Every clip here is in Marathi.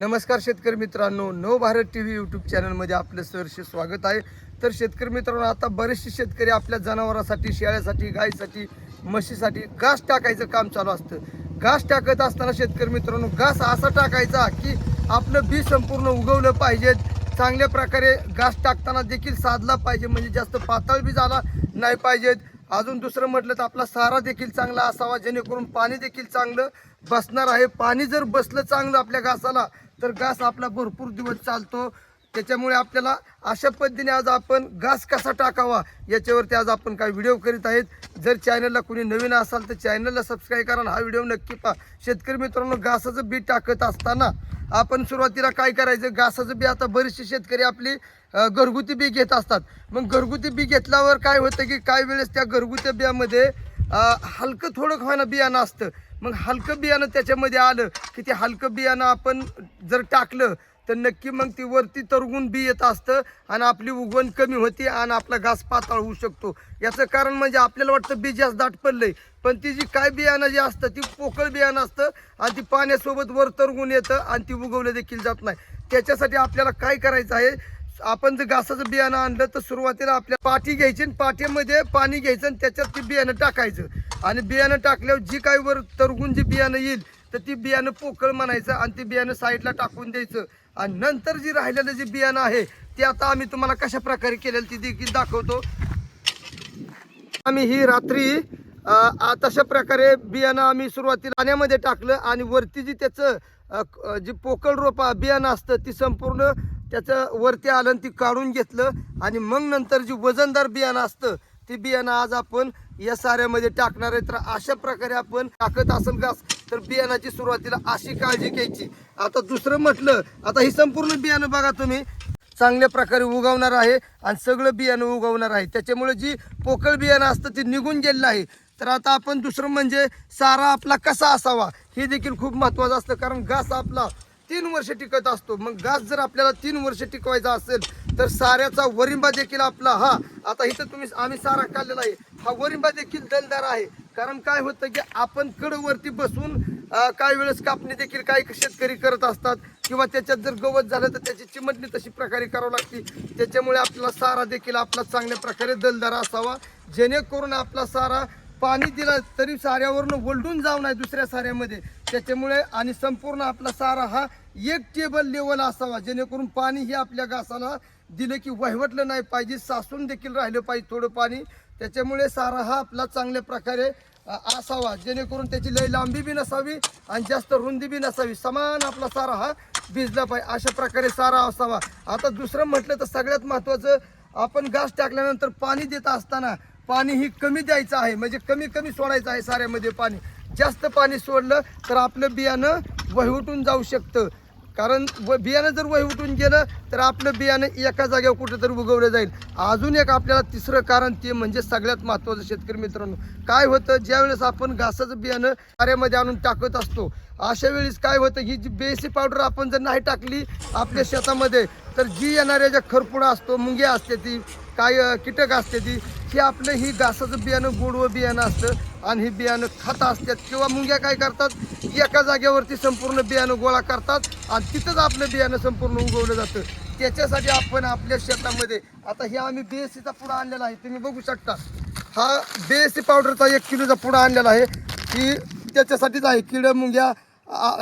नमस्कार शेतकरी मित्रांनो नव भारत टी व्ही यूट्यूब चॅनलमध्ये आपलं सहर्ष स्वागत आहे. तर शेतकरी मित्रांनो आता बरेचसे शेतकरी आपल्या जनावरांसाठी शेळ्यासाठी गायीसाठी म्हशीसाठी घास टाकायचं काम चालू असतं. घास टाकत असताना शेतकरी मित्रांनो घास असा टाकायचा की आपलं बी संपूर्ण उगवलं पाहिजे. चांगल्या प्रकारे घास टाकताना देखील साधला पाहिजे म्हणजे जास्त पातळ बी झाला नाही पाहिजेत अजून दुसरं म्हटलं तर आपला सारा देखील चांगला असावा जेणेकरून पाणी देखील चांगलं बसणार आहे. पाणी जर बसलं चांगलं आपल्या घासाला तर घास आपला भरपूर दिवस चालतो. त्याच्यामुळे आपल्याला अशा पद्धतीने आज आपण घास कसा टाकावा याच्यावरती आज आपण काही व्हिडिओ करीत आहेत. जर चॅनलला कोणी नवीन असाल तर चॅनलला सबस्क्राईब करा हा व्हिडिओ नक्की पहा. शेतकरी मित्रांनो घासाचं बी टाकत असताना आपण सुरुवातीला काय करायचं? घासाचं बी आता बरेचसे शेतकरी आपली घरगुती बी घेत असतात. मग घरगुती बी घेतल्यावर काय होतं की काही वेळेस त्या घरगुती बियामध्ये हलकं थोडं खाणं बियाणं असतं. मग हलकं बियाणं त्याच्यामध्ये आलं की ते हलकं बियाणं आपण जर टाकलं तर नक्की मग ती वरती तरगून बी येत असतं आणि आपली उगवण कमी होती आणि आपला घास पातळ होऊ शकतो. याचं कारण म्हणजे आपल्याला वाटतं बी जास्त दाट पडलंय पण ती जी काय बियाणं जे असतं ती पोकळ बियाणं असतं आणि ती पाण्यासोबत वर तरगून येतं आणि ती उगवलं देखील जात नाही. त्याच्यासाठी आपल्याला काय करायचं आहे आपण जर घासाचं बियाणं आणलं तर सुरुवातीला आपल्या पाठी घ्यायची आणि पाठीमध्ये पाणी घ्यायचं आणि त्याच्यात ते बियाणं टाकायचं. आणि बियाणं टाकल्यावर जी काही वर तरगून जी बियाणं येईल तर ती बियाणं पोकळ म्हणायचं आणि ते बियाणं साईडला टाकून द्यायचं. आणि नंतर जी राहिलेलं जे बियाणं आहे ते आता आम्ही तुम्हाला कशा प्रकारे केलेलं ती देखील दाखवतो. आम्ही ही रात्री तशा प्रकारे बियाणं आम्ही सुरुवातीला पाण्यामध्ये टाकलं आणि वरती जी त्याचं जी पोकळ रोपा बियाणं असतं ती संपूर्ण त्याचं वरती आलं ती काढून घेतलं आणि मग नंतर जी वजनदार बियाणं असतं ती बियाणं आज आपण या साऱ्यामध्ये टाकणार आहे. तर अशा प्रकारे आपण टाकत असेल घास तर बियाणाची सुरुवातीला अशी काळजी घ्यायची. आता दुसरं म्हटलं आता ही संपूर्ण बियाणं बघा तुम्ही. चांगल्या प्रकारे उगवणार आहे आणि सगळं बियाणं उगवणार आहे. त्याच्यामुळे जी पोकळ बियाणं असतं ते निघून गेलेलं आहे. तर आता आपण दुसरं म्हणजे सारा आपला कसा असावा हे देखील खूप महत्त्वाचं असतं. कारण घास आपला तीन वर्ष टिकत असतो. मग घास जर आपल्याला तीन वर्ष टिकवायचा असेल तर साऱ्याचा वरिंबा देखील आपला हा. आता इथं तुम्ही आम्ही सारा काढलेला आहे. हा वरिंबा देखील दलदार आहे. कारण काय होतं की आपण कडवरती बसून काही वेळेस कापणी देखील काही शेतकरी करत असतात किंवा त्याच्यात जर गवत झालं तर त्याची चिमटणी तशी प्रकारे करावं लागते. त्याच्यामुळे आपला सारा देखील आपला चांगल्या प्रकारे दलदार असावा. जेणेकरून आपला सारा पाणी दिला तरी साऱ्यावरून ओलडून जाऊ नये दुसऱ्या साऱ्यामध्ये. त्याच्यामुळे आणि संपूर्ण आपला सारा हा एक टेबल लेवल असावा जेणेकरून पाणी हे आपल्या घासाला दिलं की वहिवटलं नाही पाहिजे सासून देखील राहिलं पाहिजे थोडं पाणी. त्याच्यामुळे सारा हा आपला चांगल्या प्रकारे असावा. जेणेकरून त्याची लय लांबी बी नसावी आणि जास्त रुंदी बी नसावी. समान आपला सारा हा भिजला पाहिजे. अशा प्रकारे सारा असावा. आता दुसरं म्हटलं तर सगळ्यात महत्त्वाचं आपण घास टाकल्यानंतर पाणी देत असताना पाणी ही कमी द्यायचं आहे. म्हणजे कमी कमी सोडायचं आहे साऱ्यामध्ये पाणी. जास्त पाणी सोडलं तर आपलं बियाणं वहिवटून जाऊ शकतं. कारण व बियाणं जर वहिवटून गेलं तर आपलं बियाणं एका जागेवर कुठेतरी उगवलं जाईल. अजून एक आपल्याला तिसरं कारण ते म्हणजे सगळ्यात महत्त्वाचं शेतकरी मित्रांनो. काय होतं ज्यावेळेस आपण घासाचं बियाणं कार्यामध्ये आणून टाकत असतो अशा वेळेस काय होतं ही जी बेसी पावडर आपण जर नाही टाकली आपल्या शेतामध्ये तर जी येणाऱ्या ज्या खरपुडा असतो मुंग्या असते ती काय कीटक असते ती हे आपलं ही घासाचं बियाणं गोडवं बियाणं असतं आणि हे बियाणं खात असतात किंवा मुंग्या काय करतात? एका जागेवरती संपूर्ण बियाणं गोळा करतात आणि तिथंच आपलं बियाणं संपूर्ण उगवलं जातं. त्याच्यासाठी आपण आपल्या शेतामध्ये आता हे आम्ही बी एस सीचा पुडा आणलेला आहे तुम्ही बघू शकता. हा बी एस सी पावडरचा एक किलोचा पुडा आणलेला आहे. की त्याच्यासाठीच आहे किडं मुंग्या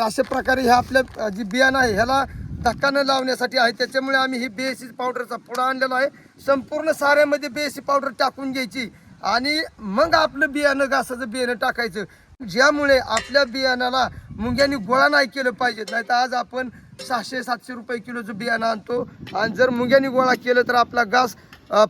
अशा प्रकारे ह्या आपल्या जी बियाणं आहे ह्याला धक्का न लावण्यासाठी आहे. त्याच्यामुळे आम्ही ही बेसी पावडरचा पुडा आणलेला आहे. संपूर्ण साऱ्यामध्ये बेएसी पावडर टाकून घ्यायची. आणि मग आपलं बियाणं घासाचं बियाणं टाकायचं. ज्यामुळे आपल्या बियाणाला मुंग्यांनी गोळा नाही केलं पाहिजे. नाही तर आज आपण सहाशे सातशे रुपये किलोचं बियाणं आणतो. आणि जर मुंग्यांनी गोळा केलं तर आपला घास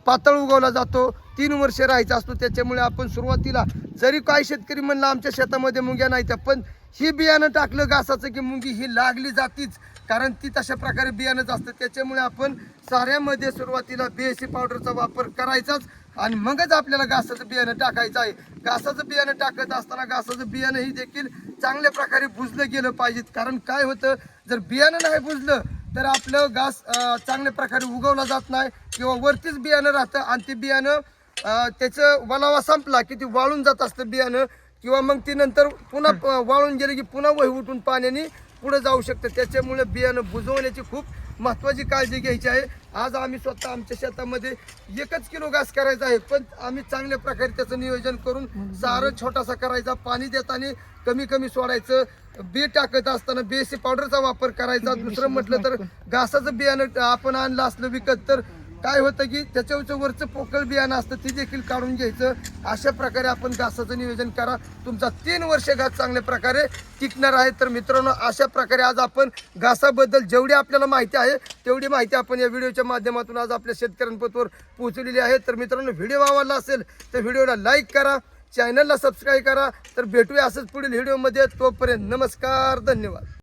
पातळ उगवला जातो. तीन वर्षे राहायचा असतो. त्याच्यामुळे आपण सुरुवातीला जरी काही शेतकरी म्हणलं आमच्या शेतामध्ये मुंग्या नाही त्या पण ही बियाणं टाकलं घासाचं की मुंगी ही लागली जातीच. कारण ती तशा प्रकारे बियाणंच असतं. त्याच्यामुळे आपण साऱ्यामध्ये सुरुवातीला बीएससी पावडरचा वापर करायचाच आणि मगच आपल्याला घासाचं बियाणं टाकायचं आहे. घासाचं बियाणं टाकत असताना घासाचं बियाणं ही देखील चांगल्या प्रकारे भुजलं गेलं पाहिजे कारण काय होतं? जर बियाणं नाही भुजलं तर आपलं घास चांगल्या प्रकारे उगवला जात नाही किंवा वरतीच बियाणं राहतं आणि ते बियाणं त्याचं वलावा संपला की ते वाळून जात असतं बियाणं. किंवा मग ती नंतर पुन्हा प- वाळून गेली की पुन्हा वही उठून पाण्याने पुढे जाऊ शकतं. त्याच्यामुळे बियाणं बुजवण्याची खूप महत्त्वाची काळजी घ्यायची आहे. आज आम्ही स्वतः आमच्या शेतामध्ये एकच किलो घास करायचा आहे. पण आम्ही चांगल्या प्रकारे त्याचं नियोजन करून सारं छोटासा करायचा. पाणी देताना कमी कमी सोडायचं. बी टाकत असताना बीएससी पावडरचा वापर करायचा. दुसरं म्हटलं तर घासाचं बियाणं आपण आणलं असलं विकत तर काय होतं की त्याच्या वरचं पोकळ बियाणं असतं ते देखील काढून घ्यायचं. अशा प्रकारे आपण घासाचं नियोजन करा. तुमचा तीन वर्ष घास चांगल्या प्रकारे टिकणार आहे. तर मित्रांनो अशा प्रकारे आज आपण घासाबद्दल जेवढी आपल्याला माहिती आहे तेवढी माहिती आपण या व्हिडिओच्या माध्यमातून आज आपल्या शेतकऱ्यांपतवर पोहोचलेली आहे. तर मित्रांनो व्हिडिओ आवडला असेल तर व्हिडिओला लाईक करा चॅनलला सबस्क्राईब करा. तर भेटूया असंच पुढील व्हिडिओमध्ये. तोपर्यंत नमस्कार धन्यवाद.